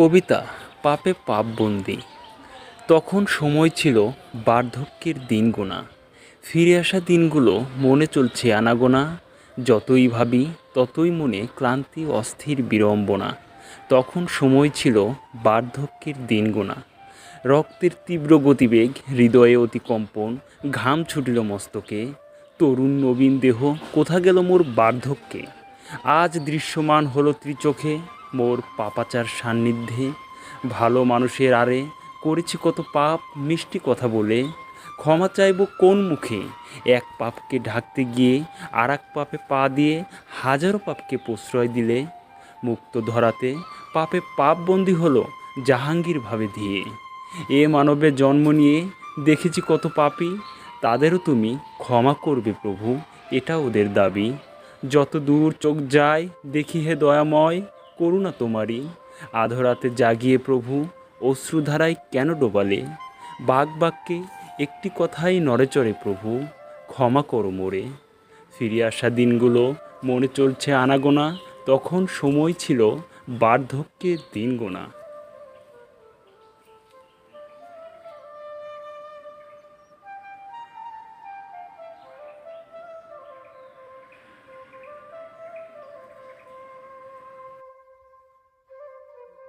কবিতা, পাপে পাপবন্দি তখন সময় ছিল বার্ধক্যের দিন গোনা ফিরে আসা দিনগুলো মনে চলছে আনাগোনা। যতই ভাবি, ততই মনে ক্লান্তি, অস্থির বিড়ম্বনা। তখন সময় ছিল বার্ধক্যের দিন গোনা রক্তের তীব্র গতিবেগ, হৃদয়ে অতি কম্পন ঘাম ছুটিল মস্তকে। তরুণ নবীন দেহ, কোথা গেল মোর বার্ধক্যে? আজ দৃশ্যমান হলো ত্রিচোখে। মোর পাপাচার সান্নিধ্যে ভালো মানুষের আরে করেছি কত পাপ, মিষ্টি কথা বলে। ক্ষমা চাইব কোন মুখে? এক পাপকে ঢাকতে গিয়ে আর এক পাপে পা দিয়ে হাজারো পাপকে প্রশ্রয় দিলে। মুক্ত ধরাতে পাপে পাপবন্দি হলো জাহাঙ্গীর ভাবে দিয়ে। এ মানবে জন্ম নিয়ে দেখেছি কত পাপী, তাদেরও তুমি ক্ষমা করবে প্রভু, এটা ওদের দাবি। যত দূর চোখ যায় দেখি হে দয়াময় করুণা তোমারই। আধরাতে জাগিয়ে প্রভু, অশ্রুধারায় কেন ডোবালে? বাঘ বাক্যে একটি কথাই নড়েচড়ে প্রভু, ক্ষমা করো মোরে। ফিরে আসা দিনগুলো মনে চলছে আনাগোনা, তখন সময় ছিল বার্ধক্যের দিন গোনা